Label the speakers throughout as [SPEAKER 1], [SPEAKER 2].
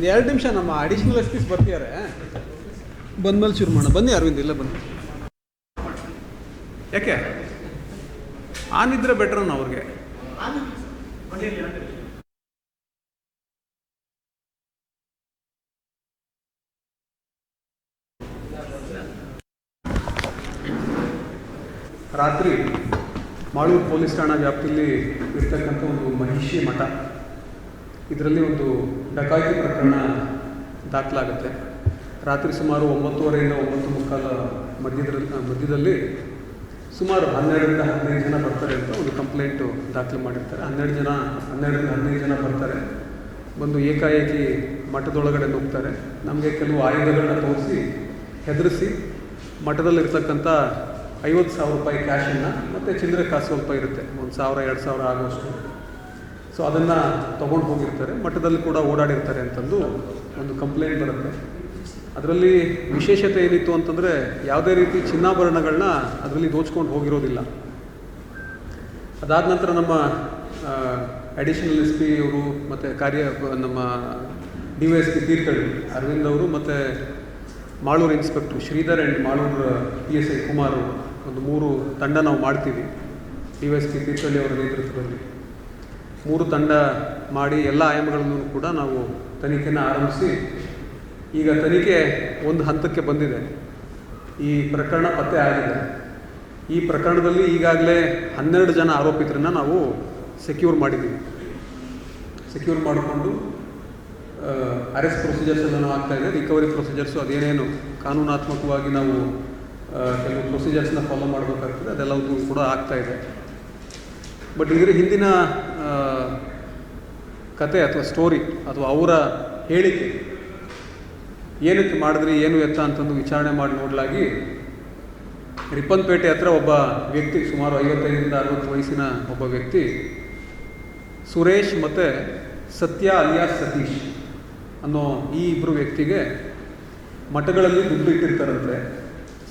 [SPEAKER 1] ಒಂದು ಎರಡು ನಿಮಿಷ ನಮ್ಮ ಅಡಿಷನಲ್ ಎಸ್ ಪೀಸ್ ಬರ್ತಿದ್ದಾರೆ ಬಂದ್ಮೇಲೆ ಶುರು ಮಾಡೋಣ. ಬನ್ನಿ ಅರವಿಂದ್, ಇಲ್ಲ ಬನ್ನಿ. ಯಾಕೆ? ಆನಿದ್ರೆ ಬೆಟ್ರ ಅವ್ರಿಗೆ. ರಾತ್ರಿ ಮಾಳೂರು ಪೊಲೀಸ್ ಠಾಣಾ ವ್ಯಾಪ್ತಿಯಲ್ಲಿ ಇರ್ತಕ್ಕಂಥ ಒಂದು ಮಹಿಷಿ ಮಠ. ಇದರಲ್ಲಿ ಒಂದು ಡಕಾಯಿತಿ ಪ್ರಕರಣ ದಾಖಲಾಗುತ್ತೆ. ರಾತ್ರಿ ಸುಮಾರು ಒಂಬತ್ತುವರೆಯಿಂದ ಒಂಬತ್ತು ಮುಕ್ಕಾಲ ಮಧ್ಯದಲ್ಲಿ ಮಧ್ಯದಲ್ಲಿ ಸುಮಾರು ಹನ್ನೆರಡರಿಂದ ಹದಿನೈದು ಜನ ಬರ್ತಾರೆ ಅಂತ ಒಂದು ಕಂಪ್ಲೇಂಟು ದಾಖಲು ಮಾಡಿರ್ತಾರೆ. ಹನ್ನೆರಡು ಜನ, ಹನ್ನೆರಡರಿಂದ ಹದಿನೈದು ಜನ ಬರ್ತಾರೆ. ಬಂದು ಏಕಾಏಕಿ ಮಠದೊಳಗಡೆ ನುಗ್ತಾರೆ. ನಮಗೆ ಕೆಲವು ಆಯುಧಗಳನ್ನ ತೋರಿಸಿ, ಹೆದರಿಸಿ ಮಠದಲ್ಲಿರ್ತಕ್ಕಂಥ ಐವತ್ತು ಸಾವಿರ ರೂಪಾಯಿ ಕ್ಯಾಶನ್ನು ಮತ್ತು ಚಿಲ್ಲರೆ ಕಾಸು ಸ್ವಲ್ಪ ಇರುತ್ತೆ. ಒಂದು ಸಾವಿರ, ಎರಡು ಸಾವಿರ ಆಗುವಷ್ಟು. ಸೊ ಅದನ್ನು ತೊಗೊಂಡು ಹೋಗಿರ್ತಾರೆ. ಮಠದಲ್ಲಿ ಕೂಡ ಓಡಾಡಿರ್ತಾರೆ ಅಂತಂದು ಒಂದು ಕಂಪ್ಲೇಂಟ್ ಬರುತ್ತೆ. ಅದರಲ್ಲಿ ವಿಶೇಷತೆ ಏನಿತ್ತು ಅಂತಂದರೆ, ಯಾವುದೇ ರೀತಿ ಚಿನ್ನಾಭರಣಗಳನ್ನ ಅದರಲ್ಲಿ ದೋಚ್ಕೊಂಡು ಹೋಗಿರೋದಿಲ್ಲ. ಅದಾದ ನಂತರ ನಮ್ಮ ಅಡಿಷನಲ್ ಎಸ್ ಪಿ ಅವರು ಮತ್ತು ಕಾರ್ಯ, ನಮ್ಮ D Y S P Thirthahalli Arvind ಅವರು ಮತ್ತು Malur inspector Sridhar and Malur P S I Kumar ಒಂದು ಮೂರು ತಂಡ ನಾವು ಮಾಡ್ತೀವಿ. D Y S P Thirthahalli ಅವರ ನೇತೃತ್ವದಲ್ಲಿ. ಮೂರು ತಂಡ ಮಾಡಿ ಎಲ್ಲ ಆಯಾಮಗಳನ್ನು ಕೂಡ ನಾವು ತನಿಖೆನ ಆರಂಭಿಸಿ, ಈಗ ತನಿಖೆ ಒಂದು ಹಂತಕ್ಕೆ ಬಂದಿದೆ. ಈ ಪ್ರಕರಣ ಪತ್ತೆ ಆಗಿದೆ. ಈ ಪ್ರಕರಣದಲ್ಲಿ ಈಗಾಗಲೇ ಹನ್ನೆರಡು ಜನ ಆರೋಪಿತರನ್ನು ನಾವು ಸೆಕ್ಯೂರ್ ಮಾಡಿದ್ದೀವಿ. ಸೆಕ್ಯೂರ್ ಮಾಡಿಕೊಂಡು ಅರೆಸ್ಟ್ ಪ್ರೊಸೀಜರ್ಸ್ ಎಲ್ಲ ಆಗ್ತಾ ಇದೆ. ರಿಕವರಿ ಪ್ರೊಸೀಜರ್ಸು ಅದೇನೇನು ಕಾನೂನಾತ್ಮಕವಾಗಿ ನಾವು ಕೆಲವು ಪ್ರೊಸೀಜರ್ಸ್ನ ಫಾಲೋ ಮಾಡಬೇಕಾಗ್ತದೆ. ಅದೆಲ್ಲವೂ ಕೂಡ ಆಗ್ತಾ ಇದೆ. ಬಟ್ ಇದರ ಹಿಂದಿನ ಕತೆ ಅಥವಾ ಸ್ಟೋರಿ ಅಥವಾ ಅವರ ಹೇಳಿಕೆ. ಏನಕ್ಕೆ ಮಾಡಿದ್ರಿ, ಏನು ಎತ್ತ ಅಂತಂದು ವಿಚಾರಣೆ ಮಾಡಿ ನೋಡಲಾಗಿ ರಿಪ್ಪನ್ಪೇಟೆ ಹತ್ರ ಒಬ್ಬ ವ್ಯಕ್ತಿ, ಸುಮಾರು ಐವತ್ತೈದರಿಂದ ಅರವತ್ತು ವಯಸ್ಸಿನ ಒಬ್ಬ ವ್ಯಕ್ತಿ, ಸುರೇಶ್ ಮತ್ತು ಸತ್ಯ ಅಲಿಯಾಸ್ ಸತೀಶ್ ಅನ್ನೋ ಈ ಇಬ್ಬರು ವ್ಯಕ್ತಿಗೆ ಮಠಗಳಲ್ಲಿ ದುಡ್ಡು ಇಟ್ಟಿರ್ತಾರಂತೆ.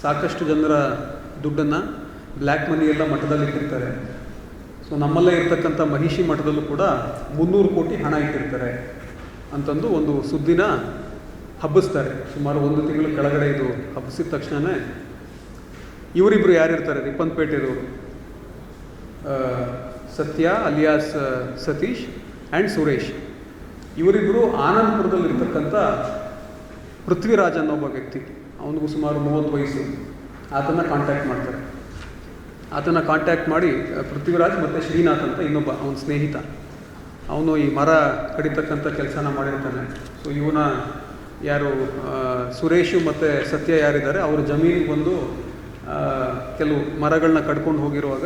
[SPEAKER 1] ಸಾಕಷ್ಟು ಜನರ ದುಡ್ಡನ್ನು ಬ್ಲ್ಯಾಕ್ ಮನಿ ಎಲ್ಲ ಮಠದಲ್ಲಿ ಇಟ್ಟಿರ್ತಾರೆ ಸೊ ನಮ್ಮಲ್ಲೇ ಇರ್ತಕ್ಕಂಥ ಮಹಿಷಿ ಮಠದಲ್ಲೂ ಕೂಡ ಮುನ್ನೂರು ಕೋಟಿ ಹಣ ಇಟ್ಟಿರ್ತಾರೆ ಅಂತಂದು ಒಂದು ಸುದ್ದಿನ ಹಬ್ಬಿಸ್ತಾರೆ. ಸುಮಾರು ಒಂದು ತಿಂಗಳು ಕೆಳಗಡೆ ಇದು ಹಬ್ಬಿಸಿದ ತಕ್ಷಣವೇ ಇವರಿಬ್ಬರು ಯಾರಿರ್ತಾರೆ? ರಿಪ್ಪನ್ಪೇಟೆಯವರು ಸತ್ಯ ಅಲಿಯಾಸ್ ಸತೀಶ್ ಆ್ಯಂಡ್ ಸುರೇಶ್. ಇವರಿಬ್ಬರು ಆನಂದಪುರದಲ್ಲಿರ್ತಕ್ಕಂಥ ಪೃಥ್ವಿರಾಜ್ ಅನ್ನೋ ಒಬ್ಬ ವ್ಯಕ್ತಿ. ಅವನಿಗೂ ಸುಮಾರು ಮೂವತ್ತು ವಯಸ್ಸು. ಆತನ ಕಾಂಟ್ಯಾಕ್ಟ್ ಮಾಡ್ತಾರೆ. ಆತನ ಕಾಂಟ್ಯಾಕ್ಟ್ ಮಾಡಿ ಪೃಥ್ವಿರಾಜ್ ಮತ್ತು ಶ್ರೀನಾಥ್ ಅಂತ ಇನ್ನೊಬ್ಬ ಅವನ ಸ್ನೇಹಿತ. ಅವನು ಈ ಮರ ಕಡಿತಕ್ಕಂಥ ಕೆಲಸನ ಮಾಡಿರ್ತಾನೆ. ಸೊ ಇವನ ಯಾರು ಸುರೇಶು ಮತ್ತು ಸತ್ಯ ಯಾರಿದ್ದಾರೆ, ಅವರು ಜಮೀನಿಗೆ ಬಂದು ಕೆಲವು ಮರಗಳನ್ನ ಕಡ್ಕೊಂಡು ಹೋಗಿರುವಾಗ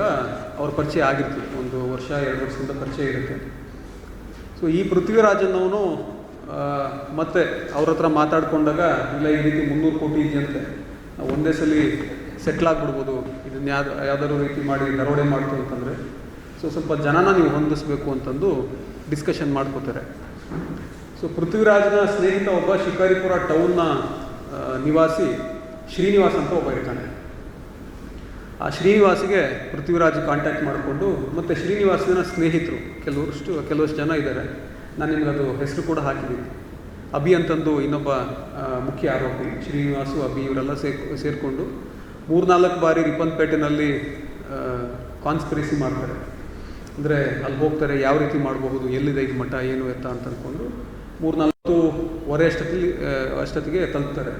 [SPEAKER 1] ಅವ್ರ ಪರಿಚಯ ಆಗಿರ್ತದೆ ಒಂದು ವರ್ಷ, ಎರಡು ವರ್ಷದಿಂದ ಪರಿಚಯ ಇರುತ್ತೆ. ಸೊ ಈ ಪೃಥ್ವಿರಾಜನವನು ಮತ್ತೆ ಅವ್ರ ಹತ್ರ ಮಾತಾಡ್ಕೊಂಡಾಗ, ಇಲ್ಲ, ಈ ರೀತಿ ಮುನ್ನೂರು ಕೋಟಿ ಇದೆಯಂತೆ. ಒಂದೇ ಸಲ ಸೆಟ್ಲ್ ಆಗಿಬಿಡ್ಬೋದು. ಇದನ್ನ ಯಾವ್ದು ಯಾವ್ದಾದ್ರು ರೀತಿ ಮಾಡಿ, ದರೋಡೆ ಮಾಡ್ತು ಅಂತಂದರೆ ಸೊ ಸ್ವಲ್ಪ ಜನನ ನೀವು ಹೊಂದಿಸ್ಬೇಕು ಅಂತಂದು ಡಿಸ್ಕಷನ್ ಮಾಡ್ಕೋತಾರೆ. ಸೊ ಪೃಥ್ವಿರಾಜನ ಸ್ನೇಹಿತ ಒಬ್ಬ ಶಿಕಾರಿಪುರ ಟೌನ್ನ ನಿವಾಸಿ ಶ್ರೀನಿವಾಸ್ ಅಂತ ಒಬ್ಬ ಇರ್ತಾನೆ. ಆ ಶ್ರೀನಿವಾಸಿಗೆ ಪೃಥ್ವಿರಾಜ್ ಕಾಂಟ್ಯಾಕ್ಟ್ ಮಾಡಿಕೊಂಡು, ಮತ್ತು ಶ್ರೀನಿವಾಸನ ಸ್ನೇಹಿತರು ಕೆಲವಷ್ಟು ಕೆಲವಷ್ಟು ಜನ ಇದ್ದಾರೆ ನಾನು ನಿಮ್ಗೆ ಅದು ಹೆಸರು ಕೂಡ ಹಾಕಿದ್ದೀನಿ ಅಭಿ ಅಂತಂದು ಇನ್ನೊಬ್ಬ ಮುಖ್ಯ ಆರೋಪಿ, ಶ್ರೀನಿವಾಸು, ಅಭಿ, ಇವರೆಲ್ಲ ಸೇರ್ ಸೇರಿಕೊಂಡು ಮೂರ್ನಾಲ್ಕು ಬಾರಿ ರಿಪ್ಪನ್ಪೇಟೆನಲ್ಲಿ ಕಾನ್ಸ್ಪಿರಸಿ ಮಾಡ್ತಾರೆ. ಅಂದರೆ ಅಲ್ಲಿ ಹೋಗ್ತಾರೆ ಯಾವ ರೀತಿ ಮಾಡಬಹುದು ಎಲ್ಲಿದೆ ಇದು ಮಠ ಏನು ಎತ್ತ ಅಂತ ಅಂದ್ಕೊಂಡು ಮೂರ್ನಾಲ್ಕೂವರೆ ಅಷ್ಟೊತ್ತಿಗೆ ಆ, ಅಷ್ಟೊತ್ತಿಗೆ ತಲುಪ್ತಾರೆ.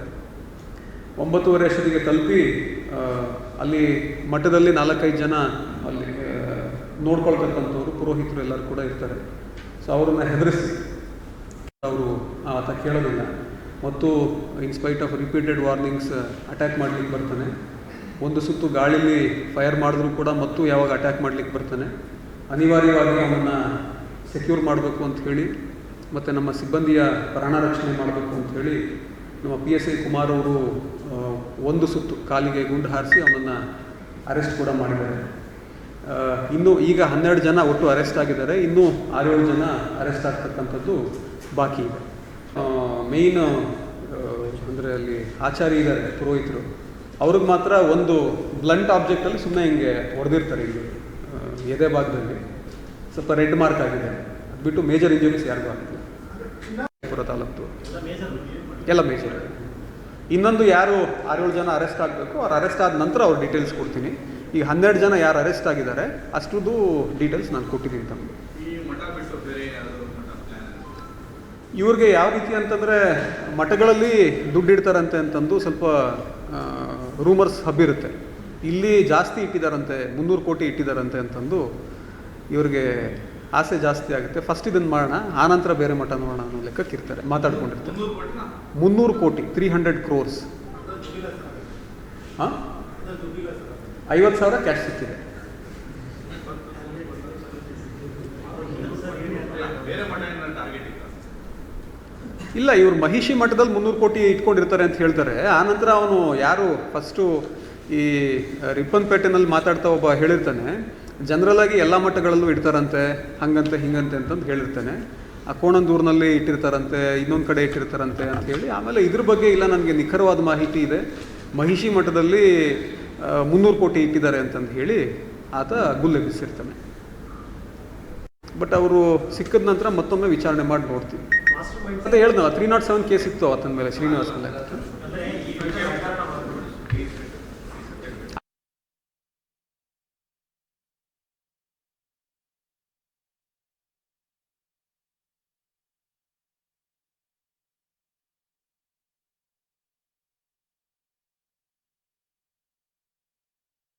[SPEAKER 1] ಒಂಬತ್ತುವರೆ ಅಷ್ಟೊತ್ತಿಗೆ ತಲುಪಿ ಅಲ್ಲಿ ಮಠದಲ್ಲಿ ನಾಲ್ಕೈದು ಜನ ಅಲ್ಲಿ ನೋಡ್ಕೊಳ್ತಕ್ಕಂಥವ್ರು ಪುರೋಹಿತರು ಎಲ್ಲರೂ ಕೂಡ ಇರ್ತಾರೆ. ಸೊ ಅವ್ರನ್ನ ಹೆದರಿಸಿ ಅವರು ಆತ ಕೇಳೋದಿಲ್ಲ ಮತ್ತು in spite of repeated warnings attack ಮಾಡಲಿಕ್ಕೆ ಬರ್ತಾನೆ. ಒಂದು ಸುತ್ತು ಗಾಳಿಲಿ ಫೈರ್ ಮಾಡಿದ್ರು ಕೂಡ ಮತ್ತು ಯಾವಾಗ ಅಟ್ಯಾಕ್ ಮಾಡ್ಲಿಕ್ಕೆ ಬರ್ತಾನೆ. ಅನಿವಾರ್ಯವಾಗಿ ಅವನನ್ನು ಸೆಕ್ಯೂರ್ ಮಾಡಬೇಕು ಅಂತ ಹೇಳಿ, ಮತ್ತು ನಮ್ಮ ಸಿಬ್ಬಂದಿಯ ಪ್ರಾಣ ರಕ್ಷಣೆ ಮಾಡಬೇಕು ಅಂತ ಹೇಳಿ ನಮ್ಮ ಪಿ ಎಸ್ ಐ ಕುಮಾರ್ ಅವರು ಒಂದು ಸುತ್ತು ಕಾಲಿಗೆ ಗುಂಡು ಹಾರಿಸಿ ಅವನನ್ನು ಅರೆಸ್ಟ್ ಕೂಡ ಮಾಡಿದ್ದಾರೆ. ಇನ್ನು ಈಗ ಹನ್ನೆರಡು ಜನ ಒಟ್ಟು ಅರೆಸ್ಟ್ ಆಗಿದ್ದಾರೆ. ಇನ್ನೂ ಆರೇಳು ಜನ ಅರೆಸ್ಟ್ ಆಗ್ತಕ್ಕಂಥದ್ದು ಬಾಕಿ ಇದೆ. ಮೇಯ್ನ್ ಅಂದರೆ ಅಲ್ಲಿ ಆಚಾರಿ ಇದ್ದಾರೆ, ಪುರೋಹಿತರು. ಅವ್ರಿಗೆ ಮಾತ್ರ ಒಂದು ಬ್ಲಂಟ್ ಆಬ್ಜೆಕ್ಟಲ್ಲಿ ಸುಮ್ಮನೆ ಹಿಂಗೆ ಹೊಡೆದಿರ್ತಾರೆ ಇಲ್ಲಿ ಎದೆ ಭಾಗದಲ್ಲಿ. ಸ್ವಲ್ಪ ರೆಡ್ ಮಾರ್ಕ್ ಆಗಿದೆ. ಅದು ಬಿಟ್ಟು ಮೇಜರ್ ಇಂಜುರೀಸ್ ಯಾರಿಗೂ ಆಗ್ತದೆ ತಾಲೂಕು. ಎಲ್ಲ ಮೇಜರ್ ಇನ್ನೊಂದು ಯಾರು ಆರೇಳು ಜನ ಅರೆಸ್ಟ್ ಆಗಬೇಕು, ಅವ್ರು ಅರೆಸ್ಟ್ ಆದ ನಂತರ ಅವ್ರು ಡೀಟೇಲ್ಸ್ ಕೊಡ್ತೀನಿ. ಈಗ ಹನ್ನೆರಡು ಜನ ಯಾರು ಅರೆಸ್ಟ್ ಆಗಿದ್ದಾರೆ, ಅಷ್ಟರದ್ದು ಡೀಟೇಲ್ಸ್ ನಾನು ಕೊಟ್ಟಿದ್ದೀನಿ ತಮಗೆ. ಇವ್ರಿಗೆ ಯಾವ ರೀತಿ ಅಂತಂದರೆ ಮಠಗಳಲ್ಲಿ ದುಡ್ಡು ಇಡ್ತಾರಂತೆ ಅಂತಂದು ಸ್ವಲ್ಪ ರೂಮರ್ಸ್ ಹಬ್ಬಿರುತ್ತೆ. ಇಲ್ಲಿ ಜಾಸ್ತಿ ಇಟ್ಟಿದ್ದಾರಂತೆ ಮುನ್ನೂರು ಕೋಟಿ ಇಟ್ಟಿದ್ದಾರಂತೆ ಅಂತಂದು ಇವ್ರಿಗೆ ಆಸೆ ಜಾಸ್ತಿ ಆಗುತ್ತೆ. ಫಸ್ಟ್ ಇದನ್ನು ಮಾಡೋಣ ಆನಂತರ ಬೇರೆ ಮಠ ನೋಡೋಣ ಅನ್ನೋ ಲೆಕ್ಕಕ್ಕೆ ಇರ್ತಾರೆ ಮಾತಾಡ್ಕೊಂಡಿರ್ತಾರೆ.
[SPEAKER 2] ಮುನ್ನೂರು
[SPEAKER 1] ಕೋಟಿ ತ್ರೀ ಹಂಡ್ರೆಡ್ ಕ್ರೋರ್ಸ್ ಹಾಂ ಐವತ್ತು ಸಾವಿರ ಕ್ಯಾಶ್ ಸಿಕ್ಕಿದೆ
[SPEAKER 2] ಬೇರೆ ಮಠ ಏನಾದ್ರು ಟಾರ್ಗೆಟ್ ಇತ್ತ
[SPEAKER 1] ಇಲ್ಲ, ಇವರು ಮಹಿಷಿ ಮಠದಲ್ಲಿ ಮುನ್ನೂರು ಕೋಟಿ ಇಟ್ಕೊಂಡಿರ್ತಾರೆ ಅಂತ ಹೇಳ್ತಾರೆ. ಆನಂತರ ಅವನು ಯಾರು ಫಸ್ಟು ಈ ರಿಪ್ಪನ್ಪೇಟೆನಲ್ಲಿ ಮಾತಾಡ್ತಾ ಒಬ್ಬ ಹೇಳಿರ್ತಾನೆ, ಜನರಲ್ ಆಗಿ ಎಲ್ಲ ಮಠಗಳಲ್ಲೂ ಇಡ್ತಾರಂತೆ, ಹಂಗಂತೆ, ಹಿಂಗಂತೆ ಅಂತಂದು ಹೇಳಿರ್ತಾನೆ. ಆ ಕೋಣಂದೂರಿನಲ್ಲಿ ಇಟ್ಟಿರ್ತಾರಂತೆ, ಇನ್ನೊಂದು ಕಡೆ ಇಟ್ಟಿರ್ತಾರಂತೆ ಅಂತ ಹೇಳಿ, ಆಮೇಲೆ ಇದ್ರ ಬಗ್ಗೆ ಇಲ್ಲ, ನನಗೆ ನಿಖರವಾದ ಮಾಹಿತಿ ಇದೆ. ಮಹಿಷಿ ಮಠದಲ್ಲಿ ಮುನ್ನೂರು ಕೋಟಿ ಇಟ್ಟಿದ್ದಾರೆ ಅಂತಂದು ಹೇಳಿ ಆತ ಗುಲ್ಲೆ ಬಿಸಿರ್ತಾನೆ. ಬಟ್ ಅವರು ಸಿಕ್ಕಿದ ನಂತರ ಮತ್ತೊಮ್ಮೆ ವಿಚಾರಣೆ ಮಾಡಿ ನೋಡ್ತೀವಿ ಅಂತ ಹೇಳ್ದು ತ್ರೀ ನಾಟ್ ಸೆವೆನ್ ಕೇಸ್ ಇತ್ತು ಆತನ ಮೇಲೆ ಶ್ರೀನಿವಾಸ್ ಮೇಲೆ